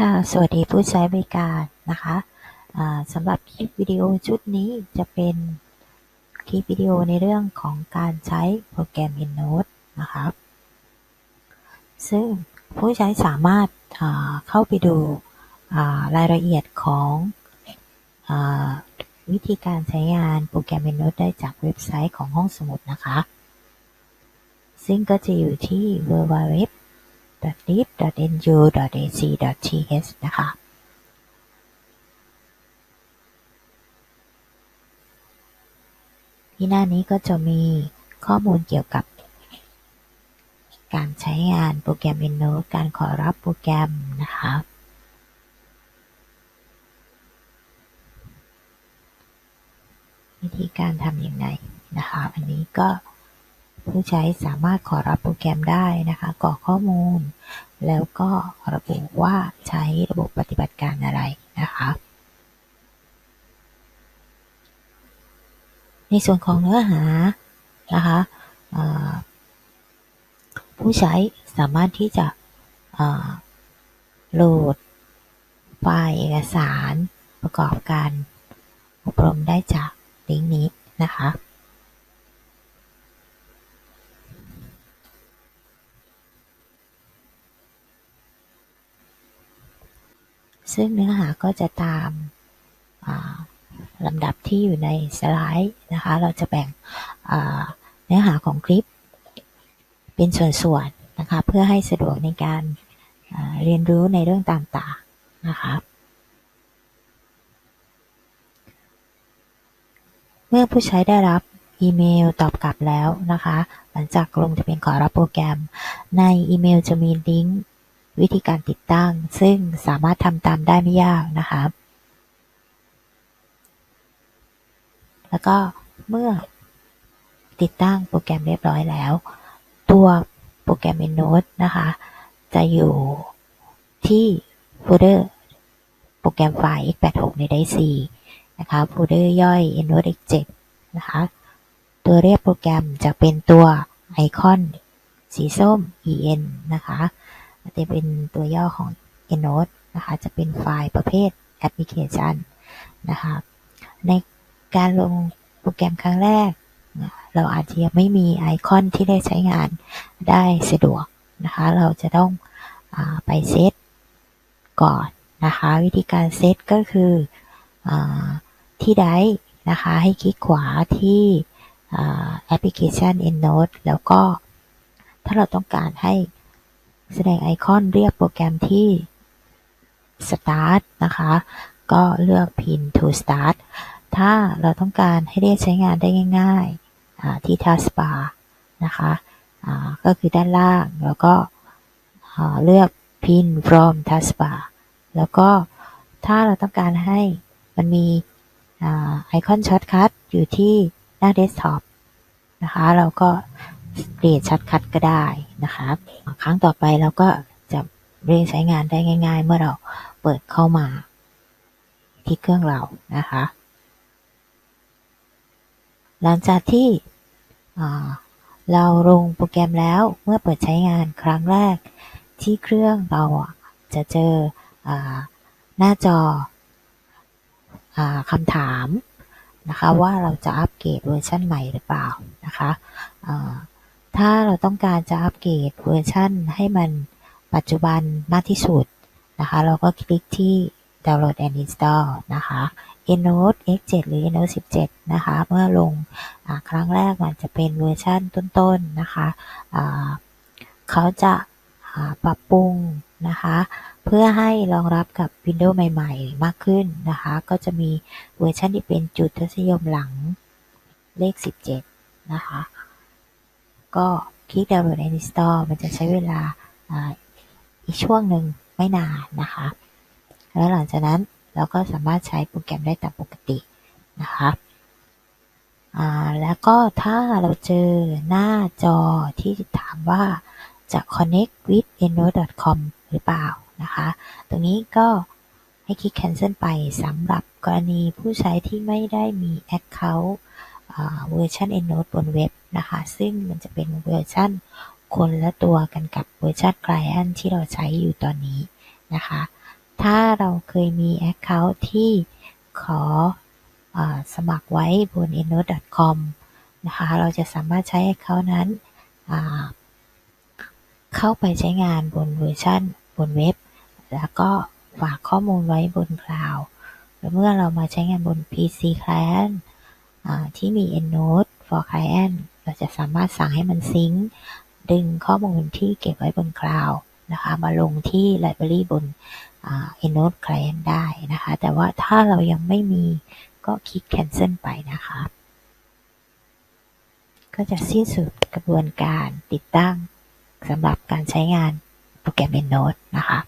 ค่ะ สวัสดีผู้ใช้บริการนะคะสำหรับคลิปวิดีโอชุดนี้จะเป็นคลิปวิดีโอในเรื่องของการใช้โปรแกรม EndNote นะคะซึ่งผู้ใช้สามารถเข้าไปดูรายละเอียดของอวิธีการใช้งานโปรแกรม EndNote ได้จากเว็บไซต์ของห้องสมุดนะคะ ซึ่งก็จะอยู่ที่ www lib.nu.ac.th นะคะที่หน้านี้ก็จะมีข้อมูลเกี่ยวกับการใช้งานโปรแกรม EndNote การขอรับโปรแกรมนะคะวิธีการทำอยังไงนะคะ อันนี้ก็ ผู้ใช้สามารถขอรับโปรแกรมได้นะคะกรอกข้อมูล แล้วก็ระบุว่าใช้ระบบปฏิบัติการอะไรนะคะในส่วนของเนื้อหานะคะผู้ใช้สามารถที่จะโหลดไฟล์เอกสารประกอบการอบรมได้จากลิงก์นี้นะคะ ซึ่งเนื้อหาก็จะตามลำดับที่อยู่ในสไลด์นะคะ เราจะแบ่งเนื้อหาของคลิปเป็นส่วนๆนะคะ เพื่อให้สะดวกในการเรียนรู้ในเรื่องต่างๆนะคะเมื่อผู้ใช้ได้รับอีเมลตอบกลับแล้วนะคะ หลังจากลงทะเบียนขอรับโปรแกรม ในอีเมลจะมีลิงก์ วิธีการติดตั้ง ซึ่งสามารถทำตามได้ไม่ยากนะคะ แล้วก็เมื่อติดตั้งโปรแกรมเรียบร้อยแล้ว ตัวโปรแกรม EndNote นะคะ จะอยู่ที่โฟลเดอร์โปรแกรมไฟล์ x86 ในไดซีนะคะ โฟลเดอร์ย่อย EndNote x7 นะคะ ตัวเรียกโปรแกรมจะเป็นตัวไอคอนสีส้ม en นะคะ จะเป็นตัวย่อของ EndNote นะคะ จะเป็นไฟล์ประเภทแอปพลิเคชันนะคะ ในการลงโปรแกรมครั้งแรก เราอาจจะยังไม่มีไอคอนที่ได้ใช้งานได้สะดวกนะคะ เราจะต้องอไปเซตก่อนนะคะ วิธีการเซตก็คืออที่ได้นะคะ ให้คลิกขวาที่แอปพลิเคชัน EndNote แล้วก็ถ้าเราต้องการให้ แสดงไอคอนเรียกโปรแกรมที่ Start นะคะ ก็เลือก Pin to Start ถ้าเราต้องการให้เรียกใช้งานได้ง่ายๆที่ Taskbar นะคะก็คือด้านล่าง แล้วก็เลือก Pin from Taskbar แล้วก็ถ้าเราต้องการให้มันมีไอคอนช็อตคัทอยู่ที่หน้าเดสก์ท็อปนะคะ เราก็ เปลี่ยนช็อตคัทก็ได้นะคะครั้งต่อไปเราก็จะเรียกใช้งานได้ง่าย ๆ เมื่อเราเปิดเข้ามาที่เครื่องเรานะคะ หลังจากที่เราลงโปรแกรมแล้วเมื่อเปิดใช้งานครั้งแรกที่เครื่องเราจะเจอหน้าจอคำถามนะคะว่าเราจะอัปเกรดเวอร์ชันใหม่หรือเปล่านะคะ ถ้าเราต้องการจะอัปเกรดเวอร์ชันให้มันปัจจุบันมากที่สุดนะคะ เราก็คลิกที่ download and install นะคะ e n o t e X7 หรือ e n o t e 17 นะคะ เมื่อลงครั้งแรกมันจะเป็นเวอร์ชันต้นๆนะคะเขาจะปรับปรุงนะคะ เพื่อให้รองรับกับ Windows ใหม่ๆ มากขึ้นนะคะ ก็จะมีเวอร์ชันที่เป็นจุดทศนิยมหลังเลข 17 นะคะ ก็คลิก download and install มันจะใช้เวลาอีกช่วงหนึ่งไม่นานนะคะ แล้วหลังจากนั้นเราก็สามารถใช้โปรแกรมได้ตามปกตินะคะแล้วก็ถ้าเราเจอหน้าจอที่ถามว่าจะ connect with endo.com หรือเปล่านะคะ ตรงนี้ก็ให้คลิก cancel ไปสำหรับกรณีผู้ใช้ที่ไม่ได้มี account เวอร์ชัน EndNote บนเว็บนะคะ ซึ่งมันจะเป็นเวอร์ชันคนละตัวกันกับเวอร์ชัน Client ที่เราใช้อยู่ตอนนี้นะคะ ถ้าเราเคยมี Account ที่ขออสมัครไว้บน endnote.com นะคะ เราจะสามารถใช้ Account นั้นเข้าไปใช้งานบนเวอร์ชันบนเว็บ แล้วก็ฝากข้อมูลไว้บนคลาวด์แล้วเมื่อเรามาใช้งานบน PC Client ที่มี endnote for client เราจะสามารถสั่งให้มันซิงค์ดึงข้อมูลที่เก็บไว้บนคลาวด์นะคะมาลงที่ Library บน endnote client ได้นะคะ แต่ว่าถ้าเรายังไม่มีก็คลิก cancel ไปนะคะ ก็จะสิ้นสุดกระบวนการติดตั้งสำหรับการใช้งานโปรแกรม endnote นะคะ